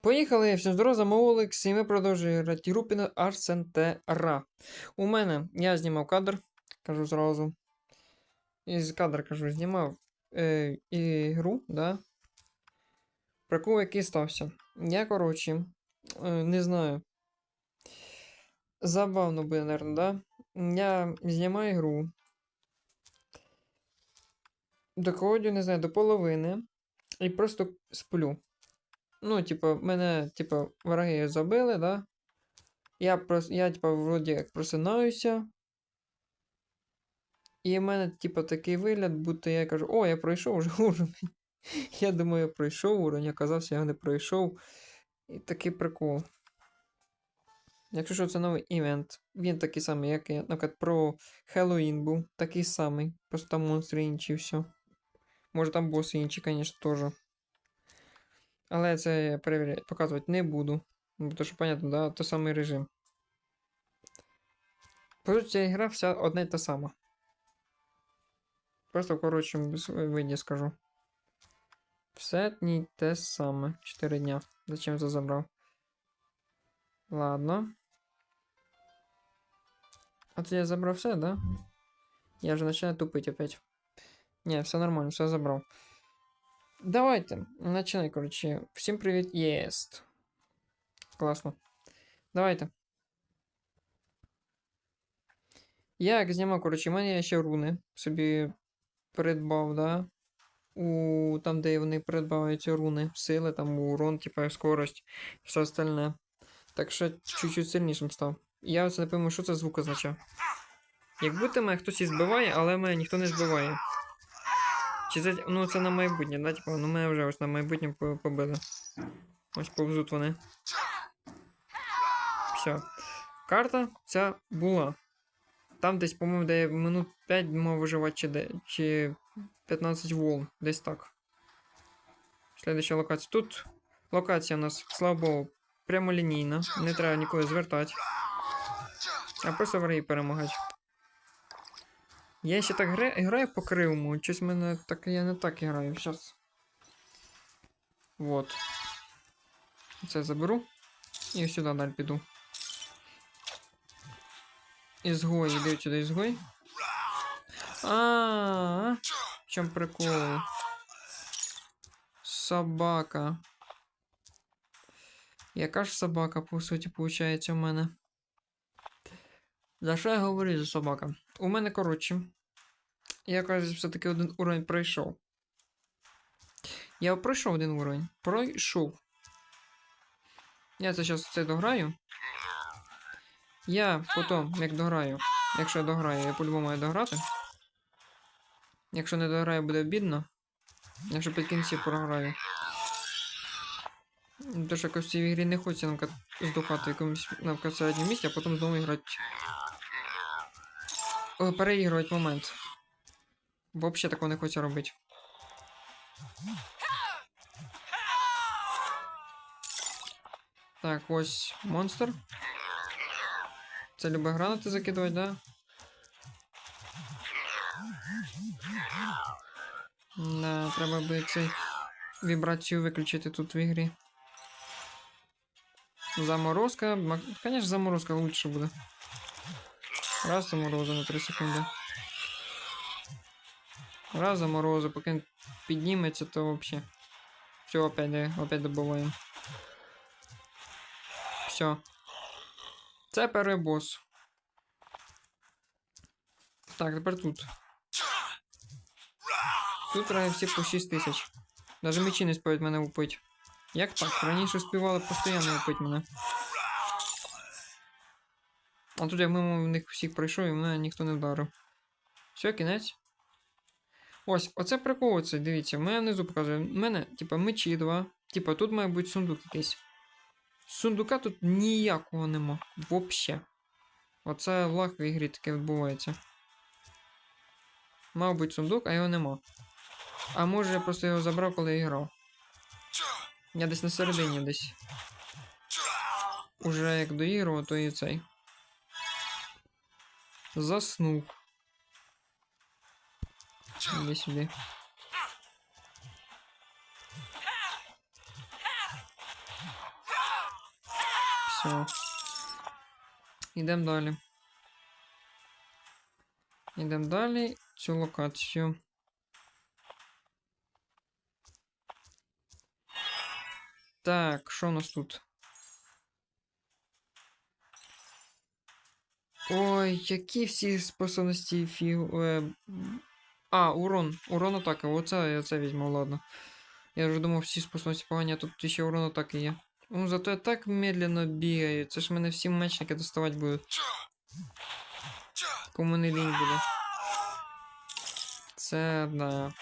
Поїхали, всім здорово, з Олекс, і ми продовжуємо грати групі на Арсентера. У мене я знімав кадр, кажу зразу. Із кадра кажу, знімав е, ігру, да. Прикол, який стався. Я, коротше, е, не знаю. Забавно буде, наверное, да? Я знімаю ігру. Доходжу, не знаю, до половини. І просто сплю. Ну, типа, мене, типа, враги забили, да? Я, прос... я типа, вроді як просинаюся. І в мене, типа, такий вигляд, будто я кажу, о, я пройшов уже уровень. Я думаю, я пройшов уровень, оказався, я не пройшов. І такий прикол. Якщо що, це новий івент. Він такий самий, як я, наприклад, про Хеллоуін був. Такий самий. Просто там монстри інші і все. Може там боси інші, звісно, теж. Але це я перевіряю, показувати не буду. Тому що, понятно, да, той самий режим. По ця гра вся одна й та сама. Просто в коротшому виді скажу. Все не те саме. 4 дня. Зачем це забрав? Ладно. А то я забрав все, да? Я вже починаю тупить опять. Не, все нормально, все забрав. Давайте, начинай, короче. Всім привіт, єст. Класно. Давайте. Я як знімав, коротше, в мене є ще руни. Собі придбав, да? У там, де вони придбаються руни, сили, там урон, типа скорость, все остальне. Так що чуть-чуть сильнішим став. Я це не пойму, що це звук означає. Як будто мене хтось і збиває, але мене ніхто не збиває. Чи це, ну це на майбутнє, да? Типа, ну мене вже ось на майбутнє побили. Ось повзуть вони. Все. Карта ця була. Там десь, по-моєму, де минут 5 мав виживати, чи, де, чи 15 волн. Десь так. Слідуюча локація. Тут локація у нас, слава Богу, прямолінійна. Не треба нікого звертати. А просто враги перемагати. Я ще так гра... граю по кривому. Щось мене так я не так граю. Щас. Вот. Це заберу. І сюди далі піду. Ізгой, іди сюди ізгой. А, в чому прикол? Собака. Яка ж собака, по суті, виходить у мене? За що я говорю за собака? У мене, коротше, я, кажуть, все-таки один уровень пройшов. Я пройшов один уровень. Пройшов. Я це зараз це дограю. Я потім, як дограю, якщо я дограю, я по-любому маю дограти. Якщо не дограю, буде бідно. Якщо під кінці програю. Що якось в цій грі не хочеться здухати в якомусь на середньому місці, а потім знову грати. О, переігрувати момент. Взагалі такого не хочеться робити. Так, ось монстр. Це любить гранати закидувати, да? Да, треба би цей вібрацію виключити тут в ігрі. Заморозка. Конечно, заморозка лучше буде. Раз заморозу на 3 секунди. Раз заморозу, поки він підніметься, то вообще. Все, опять, опять добуваємо. Все. Це перший бос. Так, тепер тут. Тут треба всі по 6 тисяч. Даже мечі не спають мене упить. Як так? Раніше співали постійно упить мене. А тут я мимо них всіх пройшов і мене ніхто не вдарив. Все, кінець. Ось, оце прикол оце, дивіться, в мене внизу показує. У мене, типа, мечі два. Типа, тут має бути сундук якийсь. Сундука тут ніякого нема. Вообще. Оце в ігрі таке відбувається. Мав бути сундук, а його нема. А може я просто його забрав, коли я грав. Я десь на середині десь. Уже як доігрував, то і цей. Заснув. Іди сюди. Все. Йдемо далі. Йдемо далі цю локацію. Так, що у нас тут? Ой, які всі способності фіг. Е... А, урон. Урон атаки. Оце я це візьму, ладно. Я вже думав, всі способності погані, а тут ще урон атаки є. Ну, зато я так медленно бігаю. Це ж мене всі мечники доставати будуть. Кому не лінь буде. Це да.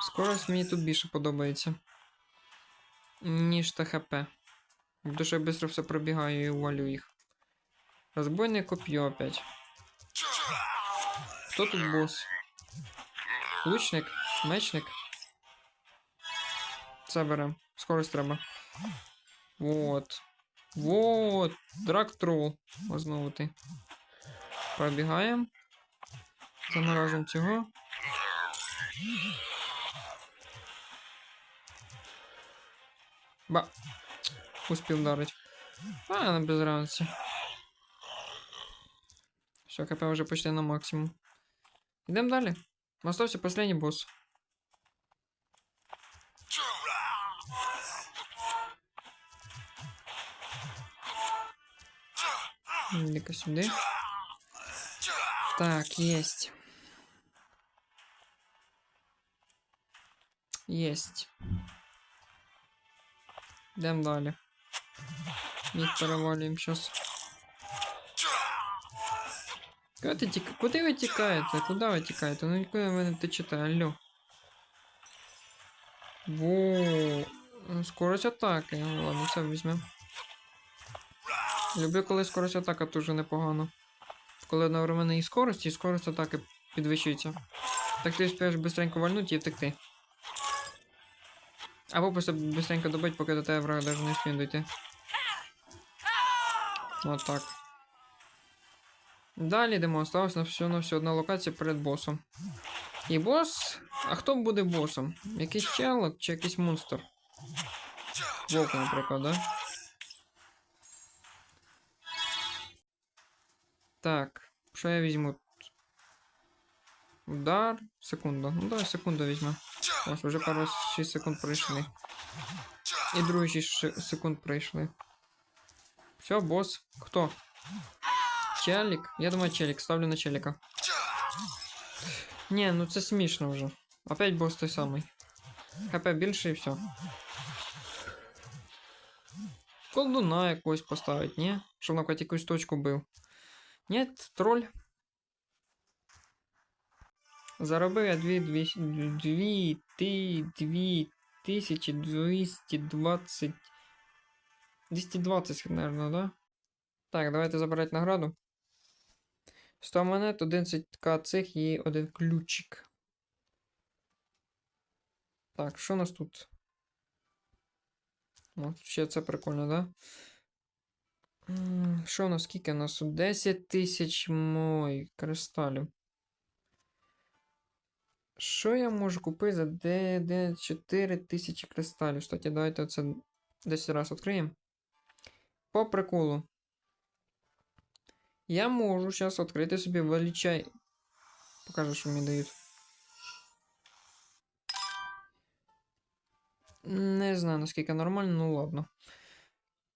Скорость мені тут більше подобається. Ніж ТХП. Тому я швидко все пробігаю і увалю їх. Розбойне коп'є опять. Хто тут бос? Лучник? Мечник? Це берем. Скорость треба. Вот. Вот. Драктрол. Знову ти. Пробігаємо. Заморажуємо цього. Ба. Успів вдарить. А, не без разницы. Все, КП вже почти на максимум. Йдемо далі. Остався последний босс. Иди-ка сюда. Так, есть. Есть. Йдемо далі. Їх перевалюємо щас. Куди, ти тік... Куди ви тікаєте? Куди ви тікаєте? Ну нікуди ви не течете, алло. Во. Скорость атаки. Ладно, це візьмемо. Люблю, коли скорость атаки дуже непогано. Коли одновременно і скорость, і скорость атаки підвищується. Так ти успієш быстренько вальнути і втекти. Або просто быстренько добить, поки до тебе враг даже не встигне дойти. Вот так. Далі йдемо, осталось на все на все одна локація перед босом. І бос. А хто буде босом? Якийсь чел чи якийсь монстр? Вовк, наприклад, да? Так, що я візьму? Удар. Секунду. Ну давай секунду візьму. Ось вже пару 6 секунд пройшли. І другі 6 секунд пройшли. Все, босс. Хто? Челік? Я думаю, челік. Ставлю на челіка. Ні, ну це смішно вже. Опять босс той самий. ХП більше і все. Колдуна якогось поставить, ні? Щоб на хоч якусь точку бив. Ні, троль. Заробив я 2, 2, 2, 2220. 220, наверное, да? Так, давайте забирати награду. 100 монет, 11к цих і один ключик. Так, що у нас тут? О, ще це прикольно, да? Що у нас, скільки у нас? тут? 10 тисяч мой кристалів. Що я можу купити за де, де 4 тисячі кристалів? Кстати, давайте це 10 раз відкриємо. По приколу. Я можу зараз відкрити собі величай. Покажу, що мені дають. Не знаю, наскільки нормально, ну ладно.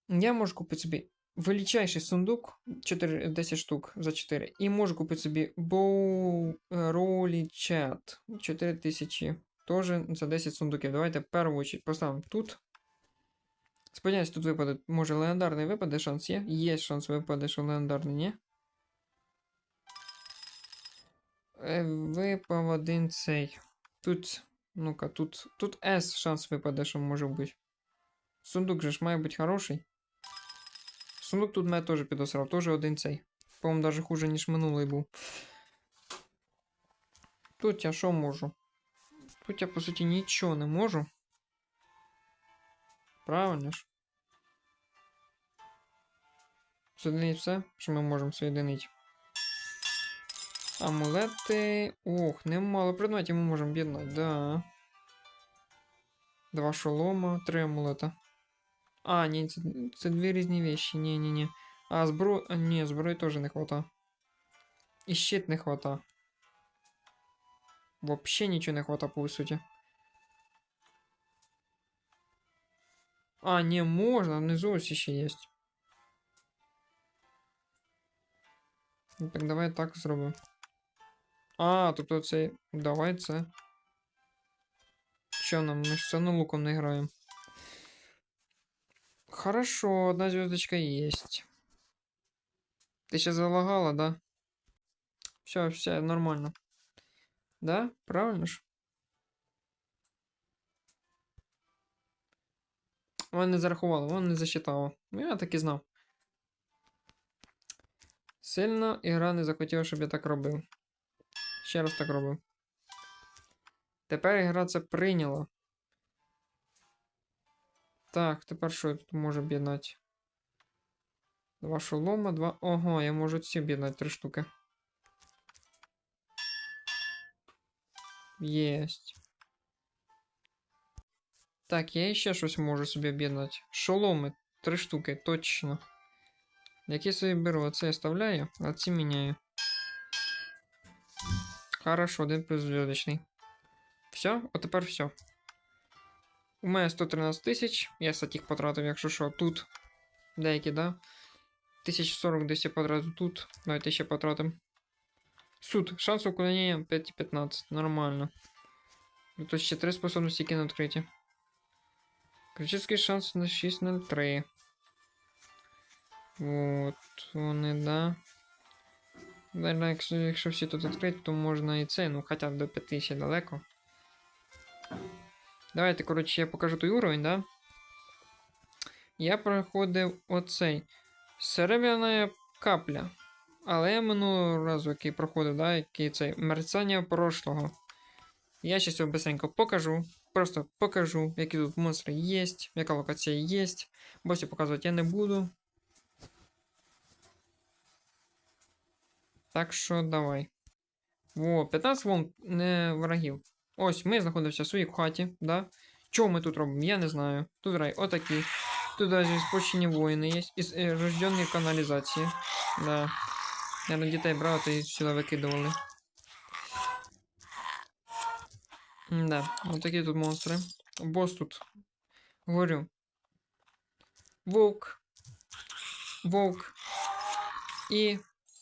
Я можу купити собі величайший сундук 4, 10 штук за 4. І можу купити собі Bow Rolly Chat 4000. Тоже за 10 сундуків. Давайте в першу поставимо тут. Сподіваюсь, тут випаде. Може легендарний випаде шанс є? Є шанс випаде, що легендарний, ні? Е, Випав один цей. Тут. Ну-ка, тут. Тут S шанс випаде, що може бути. Сундук же ж має бути хороший. Сундук тут мене теж підосрав, теж один цей. По-моєму, навіть хуже, ніж минулий був. Тут я що можу? Тут я, по суті, нічого не можу. Правильно ж? Соєдинить все, що ми можемо соєдинити. Амулети. Ох, немало предметів ми можемо об'єднати, да. Два шолома, три амулета. А, ні, це, це дві різні вещи. Ні, ні, ні. А зброю. Ні, зброї теж не хвата. І щит не хвата. Вообще нічого не хвата, по суті. А, не, можна, внизу ось ще є. Ну, так давай так зробимо. А, тобто це. Давай це. Що нам? Ми ж все одно луком не граємо. Хорошо, одна звездочка есть. Ты сейчас залагала, да? Все, все, нормально. Да? Правильно ж? Вона не зарахувала, вона не засчитала. Ну, я так і знав. Сильно ігра не захотіла, щоб я так робив. Ще раз так робив. Тепер ігра це прийняла. Так, тепер що я тут можу об'єднати? Два шолома, два. Ого, я можу ці об'єднати три штуки. Єсть. Так, я ще щось можу собі об'єднати. Шоломи, три штуки, точно. Які собі беру, оце оставляю, а ці міняю. Хорошо, один плюс зв'язочний. Все, а тепер все. У мене 113 тисяч. Я статік потратив, якщо що, тут. Деякі, да? 1040 десь я потратив тут. Давайте ще потратимо. Суд. Шанс уклонення 5,15. Нормально. То ще 3 способності які на відкриті. Критичний шанс на 6,03. Вот, вони, да. Наверно, якщо, якщо всі тут відкриті, то можна і це, ну хоча б до 5 ще далеко. Давайте, коротше, я покажу той уровень, да? Я проходив оцей. Серебряна капля. Але я минулого разу, який проходив, да, який цей мерцання прошлого. Я ще цього быстренько покажу. Просто покажу, які тут монстри є, яка локація є. Босів показувати я не буду. Так що давай. Во, 15 вон не врагів. Ось ми знаходимося в своїй хаті, да? Що ми тут робимо? Я не знаю. Тут рай, отакі. Тут даже спущені воїни є. Із е, рожденної каналізації. Да. Я на дітей брав, то їх сюди викидували. Да, вот такі тут монстри. Бос тут. Говорю. Вовк. Вовк. І.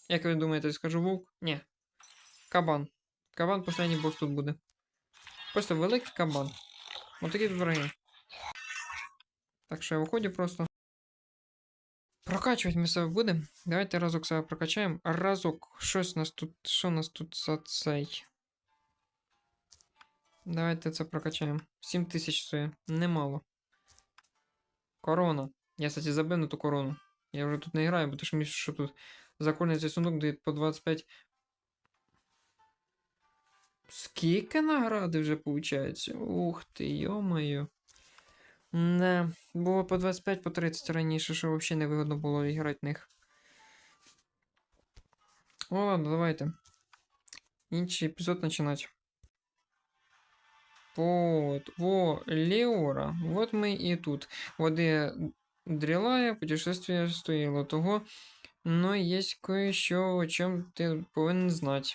Як ви думаєте, скажу вовк? Ні. Кабан. Кабан останній бос тут буде. Просто великий кабан. Вот такі тут враги. Так що я виходжу просто. Прокачувати ми себе будемо. Давайте разок себе прокачаємо. Разок. Щось нас тут. Що у нас тут за цей? Давайте це прокачаємо. 7 тисяч стоїть. Немало. Корона. Я, кстати, забив на ту корону. Я вже тут не граю, бо що мені що тут за кожний цей сундук дає по 25. Скільки награди вже виходить? Ух ти, йо-моє. Не, було по 25, по 30 раніше, що взагалі не вигодно було грати в них. О, ладно, давайте. Інший епізод починати. Вот, во, Леора. Вот ми і тут. Води дрілає, путешествие стоїло того. Но є кое-що, о чому ти повинен знати.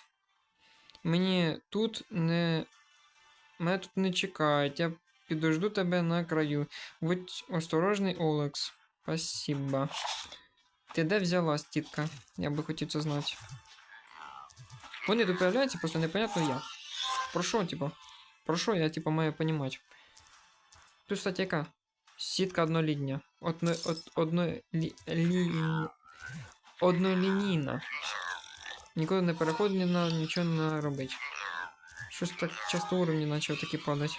Мені тут не. Мене тут не чекають. Я підожду тебе на краю. Будь осторожний, Олекс. Спасибо. Ти де взялась, тітка? Я би хотів це знати. Вони тут появляються, просто непонятно як. Про що, типа? Про що я, типа, маю понімати? Тут, кстати, яка? Сітка однолітня. Одно, од, одно, лі, лі, однолінійна. Ніколи не переходить, ні на нічого не робить. Щось так часто уровні почав такі падати.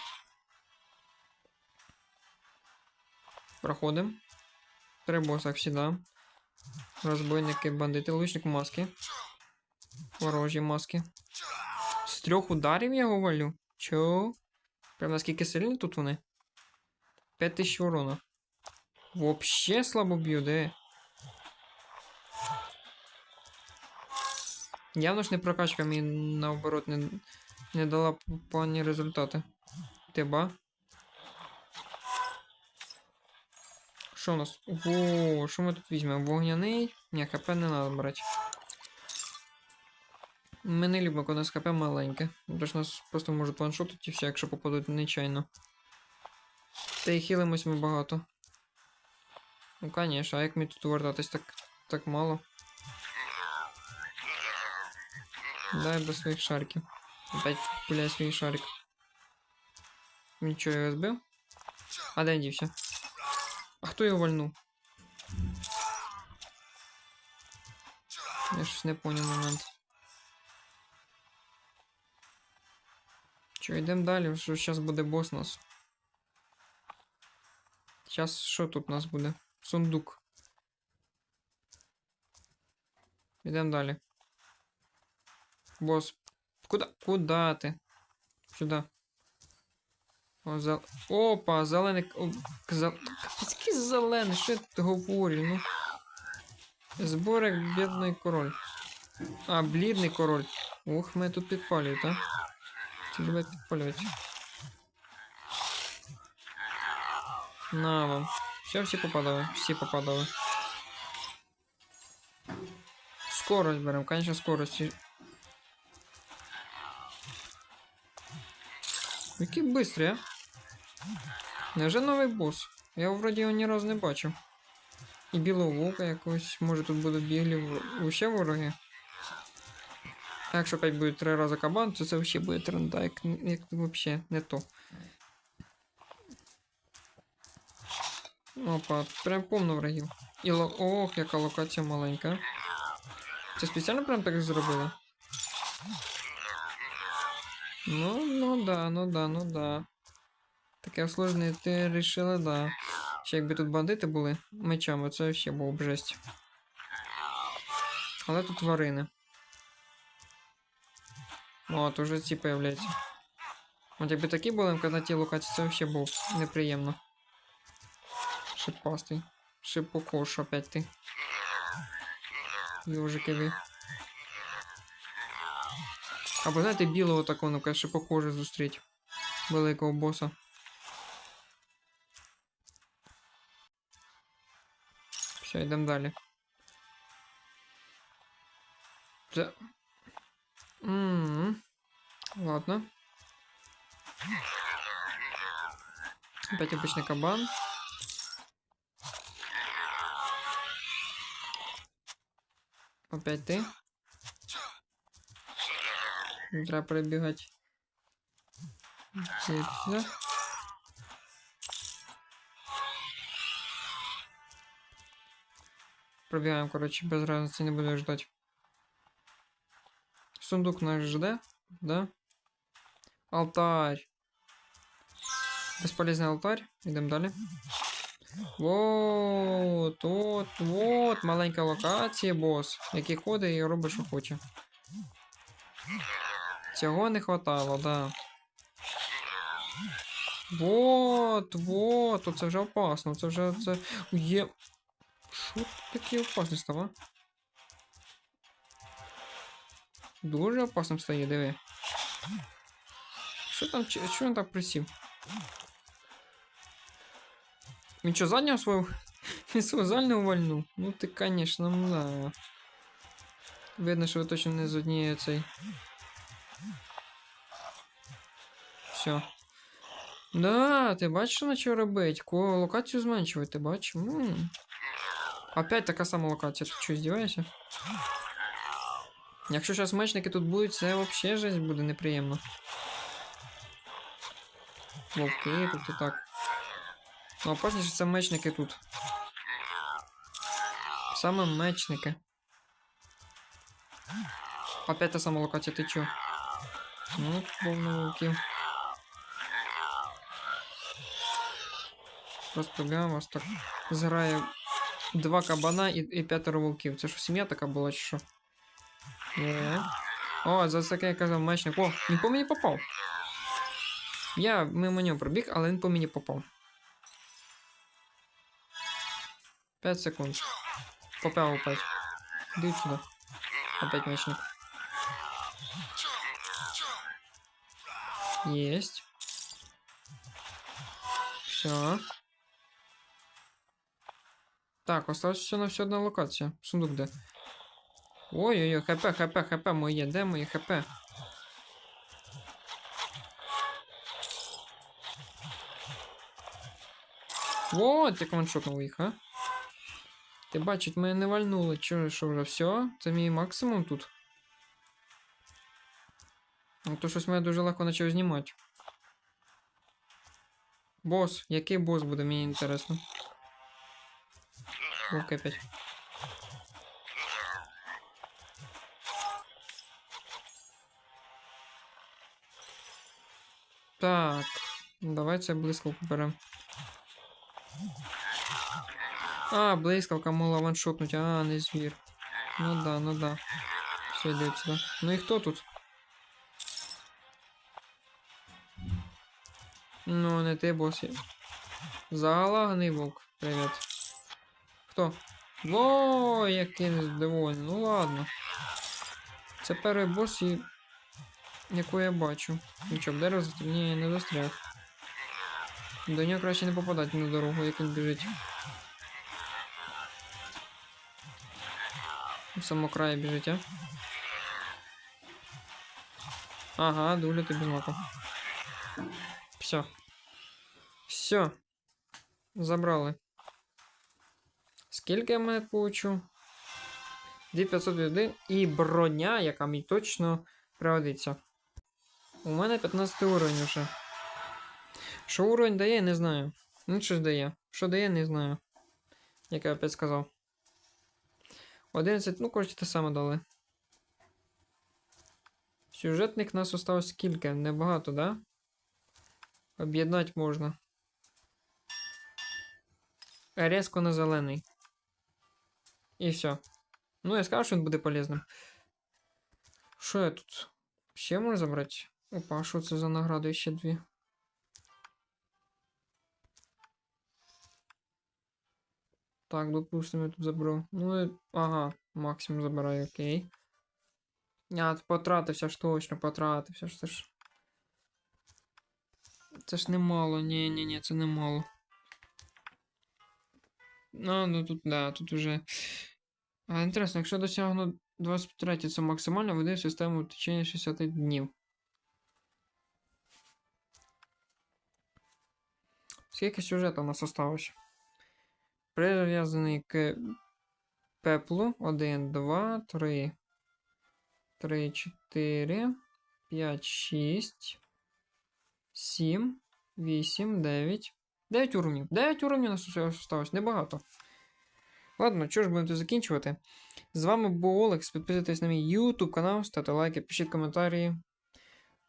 Проходимо. Три боса, як всегда. Розбойники, бандити, лучник маски. Ворожі маски. З трьох ударів я його валю. Чо? Прям наскільки сильні тут вони? 5000 урона. Вообще слабо б'ю, де? Явно ж не прокачка мені наоборот не не дала погані результати. Теба. Що у нас? Во, що ми тут візьмемо? Вогняний? Ні, хп не треба брати. Ми не любимо, коли у нас ХП маленьке. Тож нас просто можуть ваншотити і все, якщо попадуть нечайно. Та й хилимось ми багато. Ну, конечно, а як ми тут вертатись так, так мало? Дай до своїх шариків. Опять пуляй свій шарик. Нічого я збив. А де дівся? А хто його вальнув? Я щось не поняв момент. Що, йдемо далі, що зараз буде бос нас. Зараз що тут у нас буде? Сундук. Йдемо далі. Бос. Куда? Куда ти? Сюди. О, зел... Опа, зелений. О, зел... Капець, який зелений, що я тут говорю, ну. Зборик бідний король. А, блідний король. Ух, ми тут підпалюють, а? Ці люблять підпалювати. На вам. Все, всі попадали. Всі попадали. Скорость берем, конечно, скорость. Який бистрий, а? Невже новий бос? Я його вроді його ні разу не бачив. І білого вовка якогось, може тут будуть біглі в- ще вороги. А якщо опять буде три рази кабан, то це взагалі буде тренда, як, як взагалі не то. Опа, прям повно врагів. І ло... Ох, яка локація маленька. Це спеціально прям так зробили? Ну, ну да, ну да, ну да. Таке усложнити рішили, да. Ще якби тут бандити були мечами, це ще було б жесть. Але тут тварини. От, уже ці появляються. От якби такі були на тій локації, це взагалі було б неприємно. Шипастий. Шипокош опять ти. Йожики ви. Або знаєте, білого такого, ну шипокожа зустріть. Великого боса. Все, йдемо далі. Це... М, Ладно. Опять обычный кабан. Опять ты. Треба перебігати. Сюди. Пробігаємо, коротше, без разниці не буду ждать. Сундук наш жде, да? Алтарь. Бесполезный алтарь. Йдемо далі. Вот, от, вот, маленька локація, бос, який ходить і робить, що хоче. Цього не хватало, да. Вот, вот, то це вже опасно, це вже це є. Що таке опасне стало? Дуже опасним стає, диви. Що там, чи- що він так присів? Він що, заднього свого? Він свого заднього вальнув? Ну ти, конечно, да. Видно, що ви точно не з однієї цей. Все. Да, ти бачиш, на що робить? Ко локацію зменшувати, ти бачиш? М. Опять така сама локація, ти що, здіваєшся? Якщо зараз мечники тут будуть, це взагалі жесть буде неприємно. Вовки тут і так. Ну, опасніше це мечники тут. Саме мечники. Опять та сама локація, ти чо? Ну, повно вовків. Просто бігам вас так зграє два кабана і, і п'ятеро вовків. Це що, сім'я така була, чи що? Є. О, за таке я казав мечник. О, він по мені попав. Я мимо нього пробіг, але він по мені попав. 5 секунд. Попав опять. Иди сюда. Опять мечник. Есть. Все. Так, осталась ще на всю одна локація. Сундук де. Ой-ой-ой, хп, хп, хп моє, де моє хп? Вот, як ваншотнув їх, а? Ти бачить, мене не вальнули. Чого, що вже все? Це мій максимум тут. Ну, то щось мене дуже легко почав знімати. Бос, який бос буде, мені інтересно. О, капець. Так, давай це блискавку беремо. А, блискавка могла ваншотнуть, а, не звір. Ну да, ну да. Все йде сюди. Ну і хто тут? Ну, не ти, бос. є. Залаганий вовк. Привіт. Хто? Во, який недовольний. Ну ладно. Це перший бос, і... яку я бачу. Нічого, дерево. Ні, не застряг. До нього краще не попадати на дорогу, як він біжить. В самому краї біжить, а? Ага, дуля ти без маку. Все. Все. Забрали. Скільки я монет получу? 2501 і броня, яка мені точно пригодиться. У мене 15 уровень вже. Що уровень дає, не знаю. Ну, щось дає. Що дає, не знаю. Як я опять сказав. 11, ну, коротше, те саме дали. Сюжетник нас осталось скільки? Небагато, да? Об'єднати можна. Резко на зелений. І все. Ну, я скажу, що він буде полезним. Що я тут? Ще можу забрати? Опа, що це за награди ще дві? Так, допустимо, я тут заберу. Ну, і- ага, максимум забираю, окей. А, ти потратився ж точно, потратився ж це ж. Це ж немало, ні, ні, ні, це немало. Ну, ну тут, да, тут уже. А, інтересно, якщо досягну 23, це максимально веде систему в течение 60 днів. Скільки сюжету у нас осталось? Прив'язаний к пеплу. 1, 2, 3. 3, 4, 5, 6, 7, 8, 9. 9 уровнів. 9 уровнів у нас осталось. Небагато. Ладно, що ж будемо тут закінчувати. З вами був Олекс. Підписуйтесь на мій YouTube канал, ставте лайки, пишіть коментарі.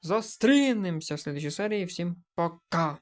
Зустрінемося в следующій серії. Всім пока!